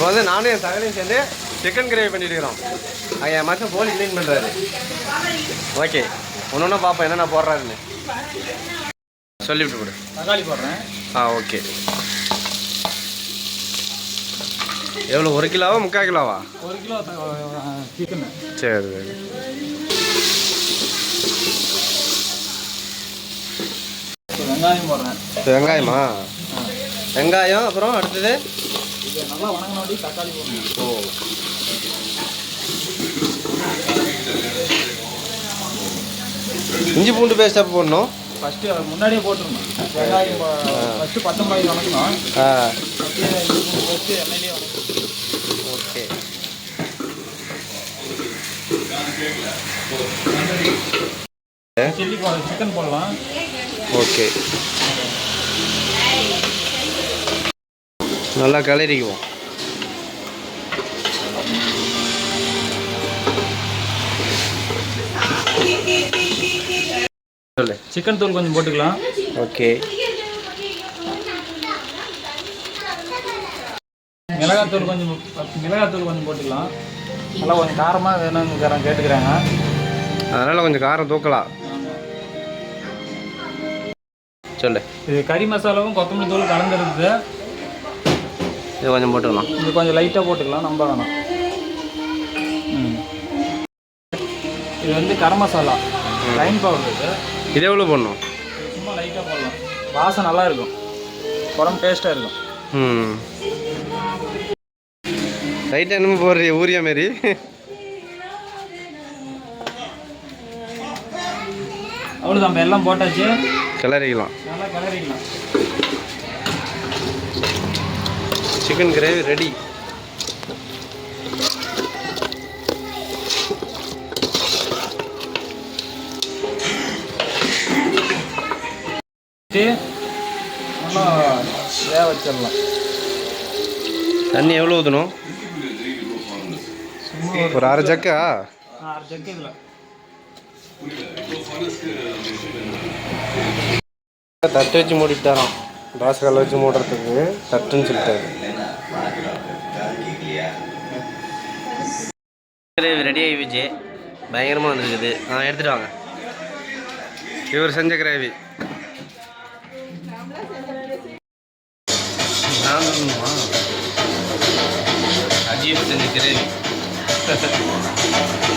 இப்போ வந்து நானும் என் தகலையும் சேர்ந்து சிக்கன் கிரேவி பண்ணிட்டு இருக்கிறோம் அங்கே என் மச்சன் கோழி க்ளீன் பண்ணுறாரு ஓகே ஒன்று ஒன்றா பார்ப்போம் என்னென்ன போடுறாருன்னு. சொல்லிவிட்டு கொடு. தக்காளி போடுறேன். ஆ ஓகே எவ்வளோ ஒரு கிலோவா முக்கால் கிலோவா? ஒரு கிலோ சிக்கன் சரி சரி. வெங்காயம் போடுறேன். வெங்காயமா? வெங்காயம் அப்புறம் அடுத்தது இது நல்லா வணங்கினோடி தக்காளி போடணும். ஓ. இஞ்சி பூண்டு பேஸ்ட் அப்போ போடணும்? ஃபஸ்ட்டு முன்னாடியே போட்டுருணும் வெங்காயம் ஃபஸ்ட்டு மிளகாய் வணக்கணும். போட்டு எண்ணெயிலே ஓகே. சில்லி போட சிக்கன் போடலாம். ஓகே. நல்லா கிளறிக்குவோம். சொல்லு. சிக்கன் தூள் கொஞ்சம் போட்டுக்கலாம். ஓகே. மிளகாத்தூள் கொஞ்சம் மிளகாத்தூள் கொஞ்சம் போட்டுக்கலாம். நல்லா கொஞ்சம் காரமாக வேணுங்கிறேன் கேட்டுக்கிறாங்க. அதனால் கொஞ்சம் காரம் தூக்கலாம். சொல்லு. இது கறி மசாலாவும் கொத்தமல்லி தூள் கலந்துருக்குது இது கொஞ்சம் போட்டுக்கலாம். இது கொஞ்சம் லைட்டாக போட்டுக்கலாம் நம்ப வேணாம். ம். இது வந்து கரம் மசாலா லைன் பவுடர் இது. இது எவ்வளோ போடணும்? சும்மா லைட்டாக போடலாம். வாசம் நல்லா இருக்கும். குழம்பு டேஸ்ட்டாக இருக்கும். ம். ரைட் என்னமோ போடுறீ ஊரியா மாரி. அவ்வளோதான் நம்ம எல்லாம் போட்டாச்சு. கிளறிக்கலாம். நல்லா கிளறிக்கலாம் சிக்கன் கிரேவி ரெடி. வேக வச்சிடலாம். தண்ணி எவ்வளோ ஊற்றணும் சும்மா ஒரு அரை ஜக்கா? ஆறு ஜக்கு இதில். தட்டு வச்சு மூடிட்டாராம் தோசைக்கல்ல வச்சு மூடுறதுக்கு தட்டுன்னு சொல்லிட்டாரு. கிரேவி ரெடி ஆகி வச்சு பயங்கரமாக வந்துருக்குது. ஆ எடுத்துட்டு வாங்க. இவர் செஞ்ச கிரேவி அஜீப் செஞ்ச கிரேவி